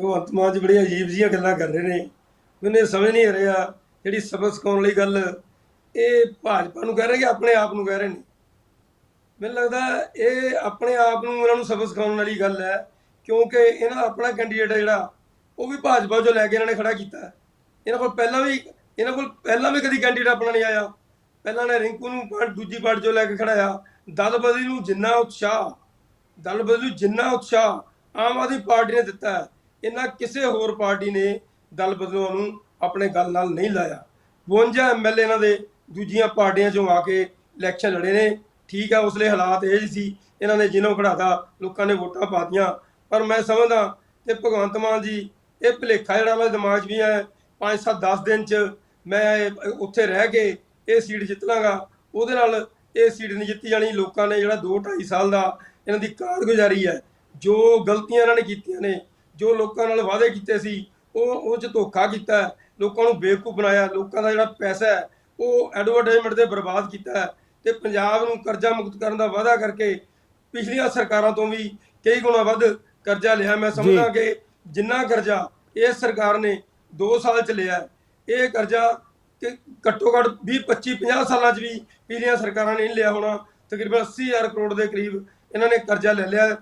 ਭਗਵੰਤ ਮਾਨ ਜੀ ਬੜੀਆਂ ਅਜੀਬ ਜੀਆਂ ਗੱਲਾਂ ਕਰ ਰਹੇ ਨੇ। ਮੈਨੂੰ ਇਹ ਸਮਝ ਨਹੀਂ ਆ ਰਿਹਾ ਜਿਹੜੀ ਸਬਕ ਸਿਖਾਉਣ ਲਈ ਗੱਲ ਇਹ ਭਾਜਪਾ ਨੂੰ ਕਹਿ ਰਹੇ ਕਿ ਆਪਣੇ ਆਪ ਨੂੰ ਕਹਿ ਰਹੇ ਨੇ। ਮੈਨੂੰ ਲੱਗਦਾ ਇਹ ਆਪਣੇ ਆਪ ਨੂੰ ਇਹਨਾਂ ਨੂੰ ਸਬਕ ਸਿਖਾਉਣ ਵਾਲੀ ਗੱਲ ਹੈ, ਕਿਉਂਕਿ ਇਹਨਾਂ ਦਾ ਆਪਣਾ ਕੈਂਡੀਡੇਟ ਹੈ ਜਿਹੜਾ, ਉਹ ਵੀ ਭਾਜਪਾ ਚੋਂ ਲੈ ਕੇ ਇਹਨਾਂ ਨੇ ਖੜਾ ਕੀਤਾ। ਇਹਨਾਂ ਕੋਲ ਪਹਿਲਾਂ ਵੀ, ਇਹਨਾਂ ਕੋਲ ਪਹਿਲਾਂ ਵੀ ਕਦੀ ਕੈਂਡੀਡੇਟ ਆਪਣਾ ਨਹੀਂ ਆਇਆ। ਪਹਿਲਾਂ ਨੇ ਰਿੰਕੂ ਨੂੰ ਪਾ- ਦੂਜੀ ਪਾਰਟੀ ਚੋਂ ਲੈ ਕੇ ਖੜਾਇਆ। ਦਲ ਬਦਲੀ ਨੂੰ ਜਿੰਨਾ ਉਤਸ਼ਾਹ ਦਲ ਬਦਲੀ ਨੂੰ ਜਿੰਨਾ ਉਤਸ਼ਾਹ ਆਮ ਆਦਮੀ ਪਾਰਟੀ ਨੇ ਦਿੱਤਾ। ਇਹਨਾਂ ਕਿਸੇ ਹੋਰ ਪਾਰਟੀ ਨੇ ਦਲ ਬਦਲੂਆਂ ਨੂੰ ਆਪਣੇ ਗੱਲ ਨਾਲ ਨਹੀਂ ਲਾਇਆ। 52 ਐਮਐਲਏ ਇਹਨਾਂ ਦੇ ਦੂਜੀਆਂ ਪਾਰਟੀਆਂ ਚੋਂ ਆ ਕੇ ਇਲੈਕਸ਼ਨ ਲੜੇ ਨੇ। ਠੀਕ ਹੈ ਉਸਲੇ ਹਾਲਾਤ ਇਹ ਜਿਹੇ ਸੀ, ਇਹਨਾਂ ਨੇ ਜਿਹਨੂੰ ਖੜਾਤਾ ਲੋਕਾਂ ਨੇ ਵੋਟਾਂ ਪਾਤੀਆਂ। ਪਰ ਮੈਂ ਸਮਝਦਾ ਕਿ ਭਗਵੰਤ ਮਾਨ ਜੀ, ਇਹ ਭੁਲੇਖਾ ਜਿਹੜਾ ਉਹਨਾਂ ਦੇ ਦਿਮਾਗ 'ਚ ਵੀ ਹੈ 5 7 10 ਦਿਨ 'ਚ ਮੈਂ ਉੱਥੇ ਰਹਿ ਕੇ ਇਹ ਸੀਟ ਜਿੱਤ ਲਾਂਗਾ। ਉਹਦੇ ਨਾਲ ਇਹ ਸੀਟ ਨਹੀਂ ਜਿੱਤੀ ਜਾਣੀ, ਲੋਕਾਂ ਨੇ ਜਿਹੜਾ 2 2.5 ਸਾਲ ਦਾ ਇਹਨਾਂ ਦੀ ਕਾਰਗੁਜ਼ਾਰੀ ਹੈ, ਜੋ ਗਲਤੀਆਂ ਇਹਨਾਂ ਨੇ ਕੀਤੀਆਂ ਨੇ ਜੋ ਲੋਕਾਂ ਨਾਲ ਵਾਅਦੇ ਕੀਤੇ ਸੀ ਉਹ ਉਹ 'ਚ ਧੋਖਾ ਕੀਤਾ ਲੋਕਾਂ ਨੂੰ ਬੇਵਕੂਫ ਬਣਾਇਆ ਲੋਕਾਂ ਦਾ ਜਿਹੜਾ ਪੈਸਾ ਹੈ ਉਹ ਐਡਵਰਟਾਈਜ਼ਮੈਂਟ ਤੇ ਬਰਬਾਦ ਕੀਤਾ ਤੇ ਪੰਜਾਬ ਨੂੰ ਕਰਜ਼ਾ ਮੁਕਤ ਕਰਨ ਦਾ ਵਾਅਦਾ ਕਰਕੇ ਪਿਛਲੀਆਂ ਸਰਕਾਰਾਂ ਤੋਂ ਵੀ ਕਈ ਗੁਣਾ ਵੱਧ ਕਰਜ਼ਾ ਲਿਆ। ਮੈਂ ਸਮਝਦਾ ਕਿ ਜਿੰਨਾ ਕਰਜ਼ਾ ਇਸ ਸਰਕਾਰ ਨੇ 2 ਸਾਲ ਚ ਲਿਆ ਇਹ ਕਰਜ਼ਾ ਕਿ ਘੱਟੋ ਘੱਟ 20 25 50 ਸਾਲਾਂ ਚ ਵੀ ਪਿਛਲੀਆਂ ਸਰਕਾਰਾਂ ਨੇ ਨਹੀਂ ਲਿਆ ਹੋਣਾ। ਤਕਰੀਬਨ 80000 ਕਰੋੜ ਦੇ ਕਰੀਬ ਇਹਨਾਂ ਨੇ ਕਰਜ਼ਾ ਲੈ ਲਿਆ।